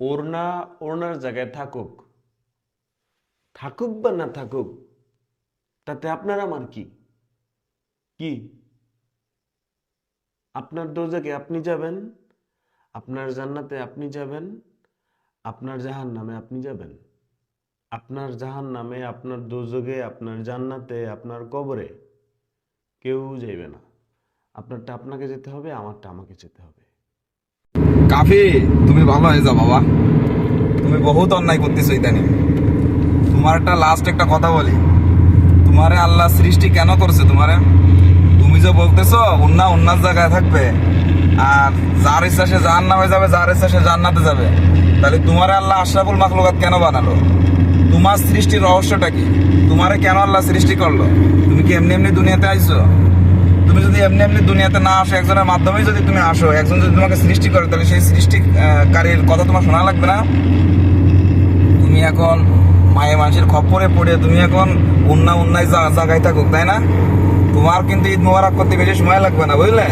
ওড়না ওড়নার জায়গায় থাকুক। থাকুক বা না থাকুক, তাতে আপনার আমার কি? কি? আপনার দোজাকে আপনি যাবেন? আপনার জান্নাতে আপনি যাবেন? আপনার জাহান নামে আপনি যাবেন? আপনার জাহান নামে আপনার দোজগে আপনার জান্নাতে, আপনার কবরে কেউ যাইবে না। আপনারটা আপনাকে যেতে হবে, আমারটা আমাকে যেতে হবে। কাফি, তুমি ভালো হয়ে যাও বাবা। তুমি বহুত অন্যায় করতেছো ইদানি। তোমার একটা লাস্ট একটা কথা বলি। তোমারে আল্লাহ সৃষ্টি কেন করছে তোমারে? তুমি যে বলতেছো অন্য অন্য জায়গায় থাকবে। আর যার ইচ্ছা সে জাহান নামে যাবে, যার ইচ্ছা সে জান্নাতে যাবে। তাহলে তোমারে আল্লাহ আশরাফুল মাখলুকাত কেন বানালো? তোমার সৃষ্টির রহস্যটা কি? তোমারে কেন আল্লাহ সৃষ্টি করল? তুমি কি এমনি এমনি দুনিয়াতে আইছো? তুমি যদি এমনি এমনি দুনিয়াতে না আসো, একজনের মাধ্যমেই যদি তুমি আসো, একজন যদি তোমাকে সৃষ্টি করে, তাহলে সেই সৃষ্টিকারীর কথা তোমার শোনা লাগবে না। তুমি এখন মায়ে মানুষের খপ্পরে পড়ে, তুমি এখন অন্য অন্যায় জায়গায় থাকুক, তাই না? তোমার কিন্তু ঈদ মোবারক করতে বেশি সময় লাগবে না, বুঝলে?